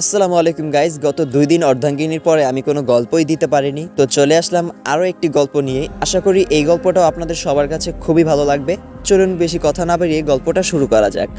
আসসালামু আলাইকুম গাইজ গত দুই দিন অর্ধাঙ্গিনীর পরে আমি কোনো গল্পই দিতে পারিনি। তো চলে আসলাম আরও একটি গল্প নিয়ে। আশা করি এই গল্পটাও আপনাদের সবার কাছে খুবই ভালো লাগবে। চলুন বেশি কথা না বাড়িয়ে গল্পটা শুরু করা যাক।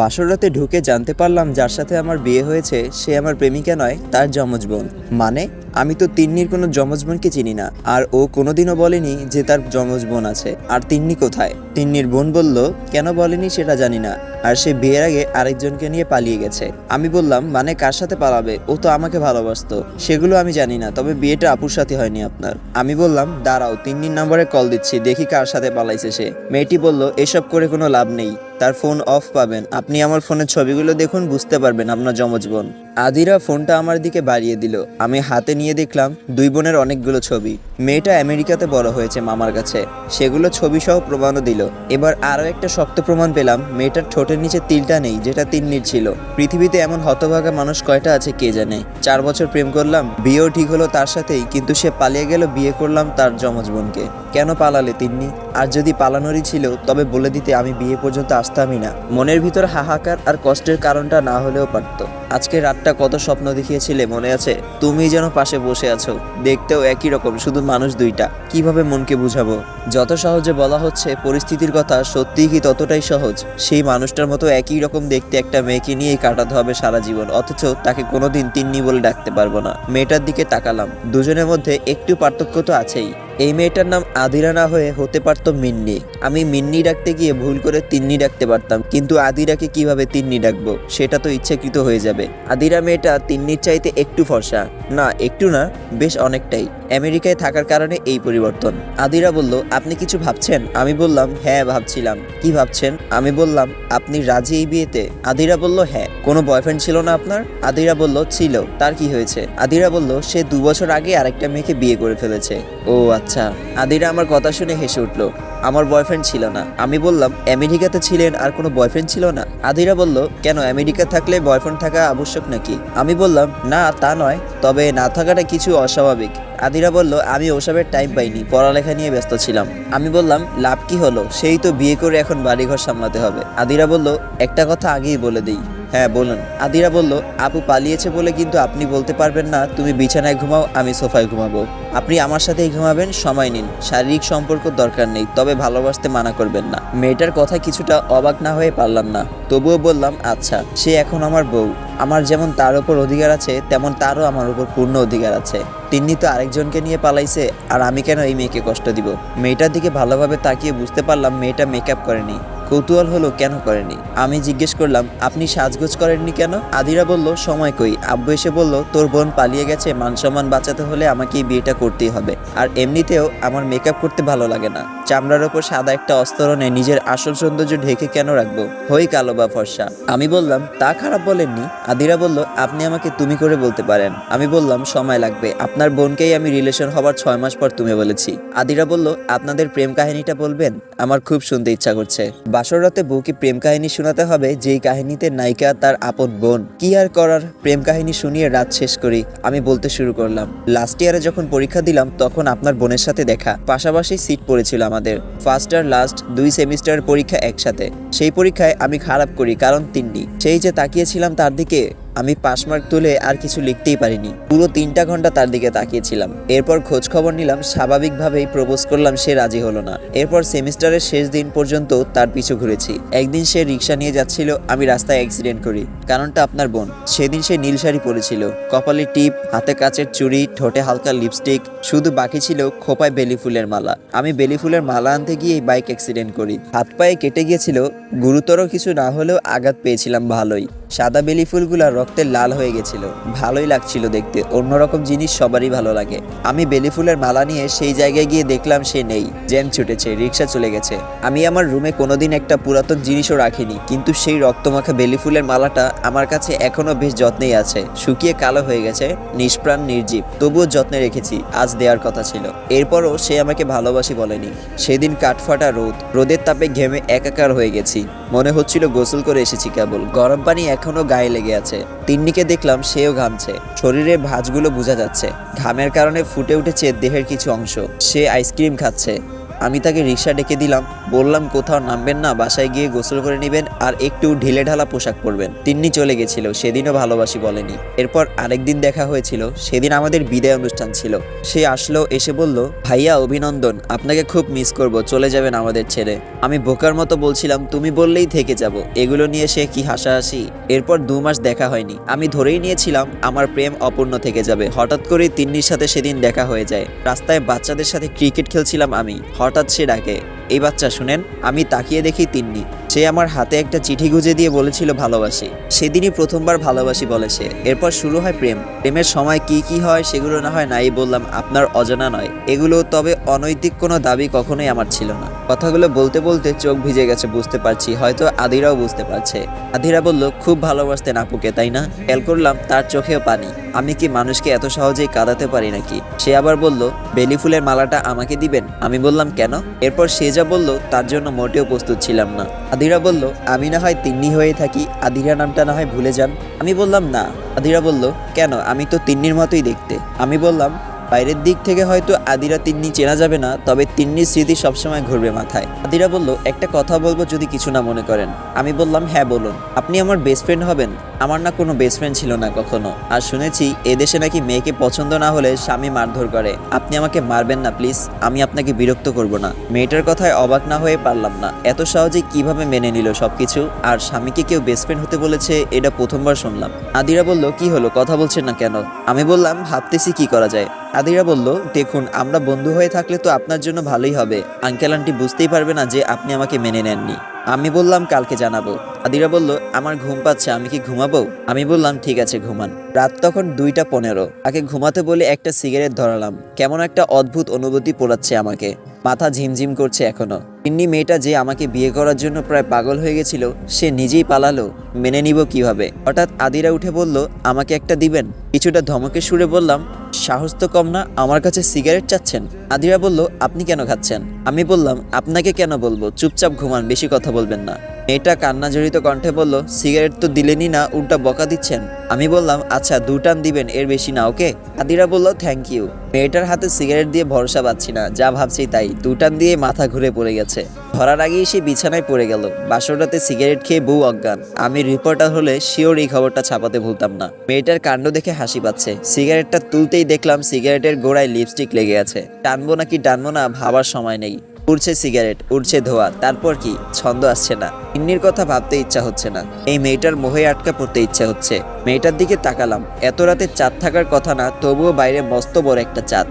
বাসরাতে ঢুকে জানতে পারলাম যার সাথে আমার বিয়ে হয়েছে, সে আমার প্রেমিকা নয়, তার যমজ বোন। মানে আমি তো তিন্নির কোনো যমজ বোনকে চিনি না, আর ও কোনোদিনও বলেনি যে তার যমজ বোন আছে। আর তিন্নি কোথায়? তিন্নির বোন বলল, কেন বলেনি সেটা জানি না। আর সে বিয়ের আগে আরেকজনকে নিয়ে পালিয়ে গেছে। আমি বললাম মানে কার সাথে পালাবে? ও তো আমাকে ভালোবাসতো। সেগুলো আমি জানি না, তবে বিয়েটা আপুর সাথে হয়নি আপনার। আমি বললাম, দাঁড়াও, তিন দিন নম্বরে কল দিচ্ছি, দেখি কার সাথে পালাইছে সে। মেয়েটি বলল, এসব করে কোনো লাভ নেই, তার ফোন অফ পাবেন। আপনি আমার ফোনের ছবিগুলো দেখুন, বুঝতে পারবেন আপনার যমজ বোন। আদিরা ফোনটা আমার দিকে বাড়িয়ে দিল। আমি হাতে নিয়ে দেখলাম দুই বোনের অনেকগুলো ছবি। মেয়েটা আমেরিকাতে বড় হয়েছে মামার কাছে। সেগুলো ছবি সহ প্রমাণও দিল। এবার আরও একটা শক্ত প্রমাণ পেলাম, মেয়েটার ঠোঁটের নিচে তিলটা নেই, যেটা তিন্নির ছিল। পৃথিবীতে এমন হতভাগা মানুষ কয়টা আছে কে জানে? চার বছর প্রেম করলাম, বিয়েও ঠিক হলো তার সাথেই, কিন্তু সে পালিয়ে গেল বিয়ে করলাম তার যমজ বোনকে। কেন পালালে তিন্নি? আর যদি পালানোরই ছিল, তবে বলে দিতে আমি বিয়ে পর্যন্ত আসতামই না। মনের ভিতর হাহাকার আর কষ্টের কারণটা না হলেও পারতো। আজকে রাতটা কত স্বপ্ন দেখিয়েছিলে মনে আছে? তুমি যেন পাশে বসে আছো। দেখতেও একই রকম, শুধু মানুষ দুইটা। কীভাবে মনকে বুঝাবো? যত সহজে বলা হচ্ছে, পরিস্থিতির কথা সত্যিই কি ততটাই সহজ? সেই মানুষটার মতো একই রকম দেখতে একটা মেয়েকে নিয়েই কাটাতে হবে সারা জীবন, অথচ তাকে কোনোদিন তিন্নি বলে ডাকতে পারব না। মেয়েটার দিকে তাকালাম। দুজনের মধ্যে একটু পার্থক্য তো আছেই। এই মেয়েটার নাম আদিরা না হয়ে হতে পারত মিন্নি। আমি মিন্নি ডাকতে গিয়ে ভুল করে তিন্নি ডাকতে পারতাম, কিন্তু আদিরাকে কীভাবে তিন্নি ডাকবো, সেটা তো ইচ্ছাকৃত হয়ে যাবে। আদিরা মেয়েটা তিন্নির চাইতে একটু ফর্সা। না, একটু না, বেশ অনেকটাই। আমেরিকায় থাকার কারণে এই পরিবর্তন। আদিরা বলল, আপনি কিছু ভাবছেন? আমি বললাম হ্যাঁ ভাবছিলাম। কি ভাবছেন? আমি বললাম, আপনি রাজি এই বিয়েতে? আদিরা বলল হ্যাঁ। কোনো বয়ফ্রেন্ড ছিল না আপনার? আদিরা বলল, ছিল। তার কি হয়েছে? আদিরা বলল, সে দু বছর আগে আরেকটা মেয়েকে বিয়ে করে ফেলেছে। ও আচ্ছা। আদিরা আমার কথা শুনে হেসে উঠল, আমার বয়ফ্রেন্ড ছিল না। আমি বললাম, আমেরিকাতে ছিলেন আর কোনো বয়ফ্রেন্ড ছিল না? আদিরা বলল, কেন, আমেরিকা থাকলে বয়ফ্রেন্ড থাকা আবশ্যক নাকি? আমি বললাম, না, তা নয়। তবে না থাকাটা কিছু অস্বাভাবিক। আদিরা বলল, আমি ওসবের টাইম পাইনি, পড়ালেখা নিয়ে ব্যস্ত ছিলাম। আমি বললাম, লাভ কি হলো? সেই তো বিয়ে করে এখন বাড়িঘর সামলাতে হবে। আদিরা বলল, একটা কথা আগেই বলে দিই। হ্যাঁ বলুন। আদিরা বলল, আপু পালিয়েছে বলে কিন্তু আপনি বলতে পারবেন না, তুমি বিছানায় ঘুমাও, আমি সোফায় ঘুমাবো। আপনি আমার সাথেই ঘুমাবেন, সময় নিন। শারীরিক সম্পর্ক দরকার নেই, তবে ভালোবাসতে মানা করবেন না। মেয়েটার কথা কিছুটা অবাক না হয়ে পারলাম না। তবুও বললাম আচ্ছা সে এখন আমার বউ। আমার যেমন তার উপর অধিকার আছে, তেমন তারও আমার উপর পূর্ণ অধিকার আছে। তিন্নি তো আরেকজনকে নিয়ে পালাইছে, আর আমি কেন এই মেয়েকে কষ্ট দিব? মেয়েটার দিকে ভালোভাবে তাকিয়ে বুঝতে পারলাম, মেয়েটা মেকআপ করেনি। কৌতূহল হলো, কেন করেনি? আমি জিজ্ঞেস করলাম, আপনি সাজগোজ করেননি কেন? আদিরা বলল, সময় কই? আব্বু এসে বলল, তোর বোন পালিয়ে গেছে, মান সম্মান বাঁচাতে হলে আমাকে বিয়েটা করতেই হবে। আর এমনিতেও আমার মেকআপ করতে ভালো লাগে না। চামড়ার ওপর সাদা একটা অস্তরণে নিজের আসল সৌন্দর্য ঢেকে কেন রাখব? হই কালো বা ফর্সা। আমি বললাম, তা খারাপ বলেননি। আদিরা বলল, আপনি আমাকে তুমি করে বলতে পারেন। আমি বললাম, সময় লাগবে। আপনার বোনকেই আমি রিলেশন হবার ছয় মাস পর তুমি বলেছি। আদিরা বলল, আপনাদের প্রেম কাহিনীটা বলবেন? আমার খুব শুনতে ইচ্ছা করছে। বাসর রাতে বউকে প্রেম কাহিনী শোনাতে হবে, যেই কাহিনীতে নায়িকা তার আপন বোন। কি আর করার? প্রেম কাহিনী শুনিয়ে রাত শেষ করি। আমি বলতে শুরু করলাম লাস্ট ইয়ারে যখন পরীক্ষা দিলাম, তখন আপনার বোনের সাথে দেখা। পাশাপাশি সিট পড়েছিল আমাদের। ফার্স্ট আর লাস্ট দুই সেমিস্টার পরীক্ষা একসাথে। সেই পরীক্ষায় আমি খারাপ করি, কারণ তিনটি সেই যে তাকিয়েছিলাম তার দিকে আমি পাস মার্ক তুলে আর কিছু লিখতেই পারিনি। পুরো তিনটা ঘণ্টা তার দিকে তাকিয়েছিলাম। এরপর খোঁজ খবর নিলাম, স্বাভাবিকভাবেই প্রপোজ করলাম সে রাজি হলো না। এরপর সেমিস্টারের শেষ দিন পর্যন্ত তার পিছু ঘুরেছি। একদিন সে রিক্সা নিয়ে যাচ্ছিল, আমি রাস্তায় অ্যাক্সিডেন্ট করি। কারণটা আপনার বোন। সেদিন সে নীল শাড়ি পরেছিল। কপালে টিপ, হাতে কাচের চুড়ি, ঠোঁটে হালকা লিপস্টিক শুধু বাকি ছিল খোপায় বেলি ফুলের মালা। আমি বেলি ফুলের মালা আনতে গিয়ে বাইক অ্যাক্সিডেন্ট করি। হাত পায়ে কেটে গিয়েছিল, গুরুতর কিছু না হলেও আঘাত পেয়েছিলাম ভালোই। সাদা বেলি ফুলগুলা রক্তের লাল হয়ে গেছিল। ভালোই লাগছিল দেখতে। অন্যরকম জিনিস সবারই ভালো লাগে। আমি বেলি ফুলের মালা নিয়ে সেই জায়গায় গিয়ে দেখলাম সে নেই। জ্যাম ছুটেছে রিক্সা চলে গেছে। আমি আমার রুমে কোনোদিন একটা পুরাতন জিনিসও রাখিনি, কিন্তু সেই রক্তমাখা বেলি ফুলের মালাটা আমার কাছে এখনও বেশ যত্নেই আছে। শুকিয়ে কালো হয়ে গেছে, নিষ্প্রাণ, নির্জীব। তবুও যত্নে রেখেছি, আজ দেওয়ার কথা ছিল। এরপরও সে আমাকে ভালোবাসি বলেনি। সেদিন কাঠফাটা রোদ, রোদের তাপে ঘেমে একাকার হয়ে গেছি। মনে হচ্ছিল গোসল করে এসেছি কেবল। গরম পানি এখনও গায়ে লেগে আছে। তিন্নিকে দেখলাম সেও ঘামছে। শরীরের ভাঁজগুলো বোঝা যাচ্ছে। ঘামের কারণে ফুটে উঠেছে দেহের কিছু অংশ। সে আইসক্রিম খাচ্ছে। আমি তাকে রিক্সা ডেকে দিলাম। বললাম, কোথাও নামবেন না, বাসায় গিয়ে গোসল করে নেবেন আর একটু ঢিলে ঢালা পোশাক পরবেন। তিন্নি চলে গেছিল, সেদিনও ভালোবাসি বলেনি। এরপর আরেকদিন দেখা হয়েছিল, সেদিন আমাদের বিদায় অনুষ্ঠান ছিল। সে আসলো, এসে বলল, ভাইয়া, অভিনন্দন, আপনাকে খুব মিস করব, চলে যাবেন আমাদের ছেড়ে। আমি বোকার মতো বলছিলাম, তুমি বললেই থেকে যাব, এগুলো নিয়ে সে কি হাসাহাসি? এরপর দু মাস দেখা হয়নি। আমি ধরেই নিয়েছিলাম, আমার প্রেম অপূর্ণ থেকে যাবে। হঠাৎ করে তিন্নির সাথে সেদিন দেখা হয়ে যায়। রাস্তায় বাচ্চাদের সাথে ক্রিকেট খেলছিলাম আমি। হঠাৎ সে ডাকে এই বাচ্চা শুনেন আমি তাকিয়ে দেখি তিন্নি। সে আমার হাতে একটা চিঠি গুজে দিয়ে বলেছিল ভালোবাসি। সেদিনই প্রথমবার ভালোবাসি বলে সে। এরপর শুরু হয় প্রেম। প্রেমের সময় কি কি হয় সেগুলো না হয় নাই বললাম, আপনার অজানা নয়। এগুলো তবে অনৈতিক কোনো দাবি কখনোই আমার ছিল না। কথাগুলো বলতে বলতে চোখ ভিজে গেছে, বুঝতে পারছি। হয়তো আদিরাও বুঝতে পারছে। আদিরা বলল, খুব ভালোবাসতেন আপুকে, তাই না? খেয়াল করলাম, তার চোখেও পানি। আমি কি মানুষকে এত সহজেই কাঁদাতে পারি নাকি? সে আবার বলল, বেলি ফুলের মালাটা আমাকে দিবেন? আমি বললাম, কেন? এরপর সে যা বলল, তার জন্য মোটেও প্রস্তুত ছিলাম না। আদিরা বলল, আমি না হয় তিন্নি হয়ে থাকি, আদিরা নামটা না হয় ভুলে যান। আমি বললাম, না। আদিরা বলল, কেন? আমি তো তিন্নির মতোই দেখতে। আমি বললাম বাইরের দিক থেকে হয়তো আদিরা তিন্নি চেনা যাবে না, তবে তিন্নির স্মৃতি সবসময় ঘুরবে মাথায়। আদিরা বলল, একটা কথা বলব যদি কিছু না মনে করেন। আমি বললাম হ্যাঁ বলুন। আপনি আমার বেস্ট ফ্রেন্ড হবেন। আমার না কোনো বেস্ট ফ্রেন্ড ছিল না কখনো। আর শুনেছি এদেশে নাকি মেয়েকে পছন্দ না হলে স্বামী মারধর করে। আপনি আমাকে মারবেন না প্লিজ আমি আপনাকে বিরক্ত করব না। মেয়েটার কথায় অবাক না হয়ে পারলাম না। এত সহজে কীভাবে মেনে নিল সবকিছু? আর স্বামীকে কেউ বেস্ট ফ্রেন্ড হতে বলেছে, এটা প্রথমবার শুনলাম। আদিরা বলল, কি হলো? কথা বলছেন না কেন? আমি বললাম, ভাবতেছি কি করা যায়? আদিরা বলল, দেখুন, আমরা বন্ধু হয়ে থাকলে তো আপনার জন্য ভালোই হবে। আঙ্কেল আন্টি বুঝতেই পারবে না যে আপনি আমাকে মেনে নেননি। আমি বললাম, কালকে জানাব। আদিরা বলল, আমার ঘুম পাচ্ছে, আমি কি ঘুমাবো? আমি বললাম, ঠিক আছে, ঘুমান। রাত তখন দুইটা পনেরো। আগে ঘুমাতে বলে একটা সিগারেট ধরালাম। কেমন একটা অদ্ভুত অনুভূতি পোড়াচ্ছে আমাকে। মাথা ঝিমঝিম করছে এখনও। তিন্নি মেয়েটা যে আমাকে বিয়ে করার জন্য প্রায় পাগল হয়ে গেছিল, সে নিজেই পালালো, মেনে নিব কীভাবে? হঠাৎ আদিরা উঠে বলল, আমাকে একটা দিবেন? কিছুটা ধমকে সুরে বললাম, সাহস তো কম না, আমার কাছে সিগারেট চাচ্ছেন। আদিরা বলল, আপনি কেন খাচ্ছেন? আমি বললাম, আপনাকে কেন বলব? চুপচাপ ঘুমান, বেশি কথা বলবেন না। মেয়েটা কান্না জড়িত কণ্ঠে বলল, সিগারেট তো দিলেনই না, উল্টা বকা দিচ্ছেন। আমি বললাম আচ্ছা দু টান দিবেন, এর বেশি না, ওকে? আদিরা বলল, থ্যাংক ইউ। মেয়েটার হাতে সিগারেট দিয়ে ভরসা পাচ্ছি না, যা ভাবছি তাই দু টান দিয়ে মাথা ঘুরে পড়ে গেছে। ধরার আগেই সে বিছানায় পড়ে গেল বাসরটাতে সিগারেট খেয়ে বউ অজ্ঞান। আমি রিপোর্টার হলে শিওর এই খবরটা ছাপাতে ভুলতাম না। মেয়েটার কাণ্ড দেখে হাসি পাচ্ছে। সিগারেটটা তুলতেই দেখলাম সিগারেটের গোড়ায় লিপস্টিক লেগে আছে। টানবো নাকি টানবো না, ভাবার সময় নেই। উড়ছে সিগারেট, উড়ছে ধোয়া, তারপর কি? ছন্দ আসছে না। ইন্নির কথা ভাবতে ইচ্ছা হচ্ছে না। এই মেয়েটার মোহে আটকা পড়তে ইচ্ছা হচ্ছে। মেয়েটার দিকে তাকালাম। এত রাতে চাঁদ থাকার কথা না, তবুও বাইরে মস্ত বড় একটা চাঁদ।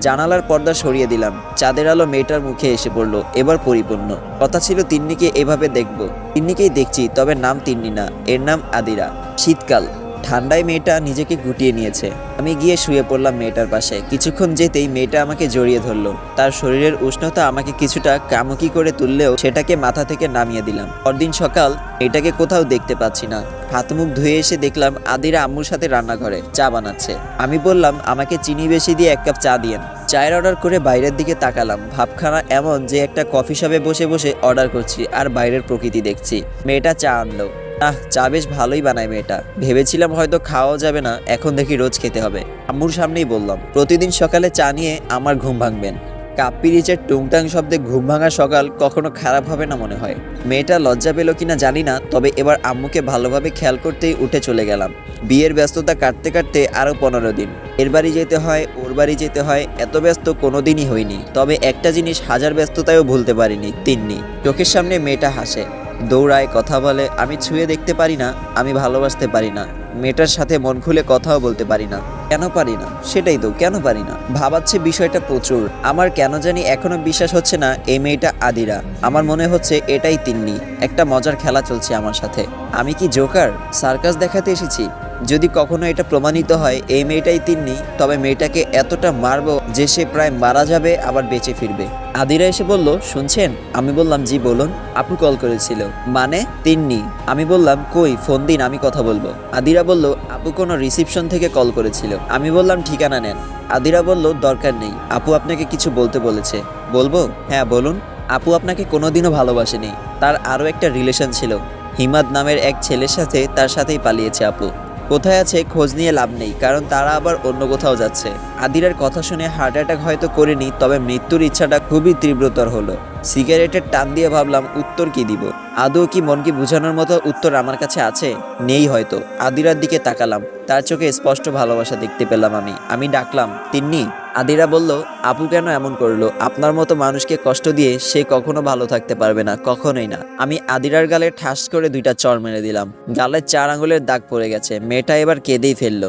জানালার পর্দা সরিয়ে দিলাম। চাঁদের আলো মেয়েটার মুখে এসে পড়ল, এবার পরিপূর্ণ। কথা ছিল তিন্নিকে এভাবে দেখব। তিন্নিকেই দেখছি, তবে নাম তিন্নি না। এর নাম আদিরা। শীতকাল। ঠান্ডায় মেয়েটা নিজেকে গুটিয়ে নিয়েছে। আমি গিয়ে শুয়ে পড়লাম মেয়েটার পাশে। কিছুক্ষণ যেতেই মেয়েটা আমাকে জড়িয়ে ধরলো। তার শরীরের উষ্ণতা আমাকে কিছুটা কামুকি করে তুললেও সেটাকে মাথা থেকে নামিয়ে দিলাম। পরদিন সকাল এটাকে কোথাও দেখতে পাচ্ছি না। হাত মুখ ধুয়ে এসে দেখলাম আদিরা আম্মুর সাথে রান্নাঘরে চা বানাচ্ছে। আমি বললাম, আমাকে চিনি বেশি দিয়ে এক কাপ চা দিয়েন। চায়ের অর্ডার করে বাইরের দিকে তাকালাম। ভাবখানা এমন যে একটা কফি শপে বসে বসে অর্ডার করছি আর বাইরের প্রকৃতি দেখছি। মেয়েটা চা আনলো। আহ, চা বেশ ভালোই বানায় মেয়েটা। ভেবেছিলাম হয়তো খাওয়া যাবে না, এখন দেখি রোজ খেতে হবে। আম্মুর সামনেই বললাম, প্রতিদিন সকালে চা নিয়ে আমার ঘুম ভাঙবেন। কাপ্পি রিচের টুংটাং শব্দে ঘুম ভাঙা সকাল কখনো খারাপ হবে না মনে হয়। মেয়েটা লজ্জা পেল কিনা জানি না, তবে এবার আম্মুকে ভালোভাবে খেয়াল করতেই উঠে চলে গেলাম। বিয়ের ব্যস্ততা কাটতে কাটতে আরও পনেরো দিন। এর বাড়ি যেতে হয়, ওর বাড়ি যেতে হয়, এত ব্যস্ত কোনোদিনই হইনি। তবে একটা জিনিস হাজার ব্যস্ততায়ও ভুলতে পারিনি, তিন্নি। চোখের সামনে মেয়েটা হাসে দৌড়ায় কথা বলে আমি ছুঁয়ে দেখতে পারি না আমি ভালোবাসতে পারি না। মেয়েটার সাথে মন খুলে কথাও বলতে পারি না। কেন পারি না? সেটাই তো, কেন পারি না? ভাবাচ্ছে বিষয়টা প্রচুর। আমার কেন জানি এখনও বিশ্বাস হচ্ছে না এই মেয়েটা আদিরা। আমার মনে হচ্ছে এটাই তিন্নি। একটা মজার খেলা চলছে আমার সাথে। আমি কি জোকার? সার্কাস দেখাতে এসেছি। যদি কখনো এটা প্রমাণিত হয়, এই মেয়েটাই তিন্নি, তবে মেয়েটাকে এতটা মারবো যে সে প্রায় মারা যাবে, আবার বেঁচে ফিরবে। আদিরা এসে বলল, শুনছেন? আমি বললাম, জি, বলুন। আপু কল করেছিল মানে তিন্নি? আমি বললাম, কই, ফোন দিন, আমি কথা বলব। আদিরা বলল, আপু কোনো রিসিপশন থেকে কল করেছিল। আমি বললাম, ঠিকানা নেন। আদিরা বলল, দরকার নেই। আপু আপনাকে কিছু বলতে বলেছে। বলব? হ্যাঁ বলুন। আপু আপনাকে কোনোদিনও ভালোবাসেনি। তার আরও একটা রিলেশন ছিল। হিমাদ নামের এক ছেলের সাথে তার সাথেই পালিয়েছে আপু। কোথায় আছে খোঁজ নিয়ে লাভ নেই, কারণ তারা আবার অন্য কোথাও যাচ্ছে। আদিরার কথা শুনে হার্ট অ্যাটাক হয়তো করিনি, তবে মৃত্যুর ইচ্ছাটা খুবই তীব্রতর হলো। সিগারেটের টান দিয়ে ভাবলাম, উত্তর কি দিব? আদৌ কি মনকে বোঝানোর মতো উত্তর আমার কাছে আছে? নেই হয়তো। আদিরার দিকে তাকালাম। তার চোখে স্পষ্ট ভালোবাসা দেখতে পেলাম আমি। আমি ডাকলাম, তিন্নি আদিরা বলল, আপু কেন এমন করল? আপনার মতো মানুষকে কষ্ট দিয়ে সে কখনো ভালো থাকতে পারবে না, কখনোই না। আমি আদিরার গালে ঠাস করে দুইটা চর মেরে দিলাম। গালের চার আঙুলের দাগ পড়ে গেছে। মেয়েটা এবার কেঁদেই ফেলল।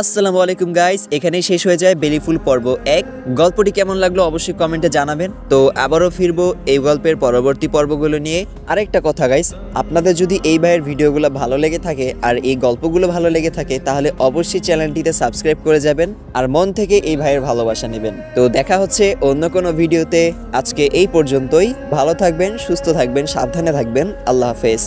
আসসালামু আলাইকুম গাইস এখানেই শেষ হয়ে যায় বেলিফুল পর্ব এক। গল্পটি কেমন লাগল অবশ্যই কমেন্টে জানাবেন। তো আবারও ফিরবো এই গল্পের পরবর্তী পর্বগুলো নিয়ে। আরেকটা কথা গাইস আপনাদের যদি এই ভাইয়ের ভিডিওগুলো ভালো লেগে থাকে আর এই গল্পগুলো ভালো লেগে থাকে, তাহলে অবশ্যই চ্যানেলটিতে সাবস্ক্রাইব করে যাবেন আর মন থেকে এই ভাইয়ের ভালোবাসা নেবেন। তো দেখা হচ্ছে অন্য কোনো ভিডিওতে। আজকে এই পর্যন্তই। ভালো থাকবেন, সুস্থ থাকবেন, সাবধানে থাকবেন। আল্লাহ হাফেজ।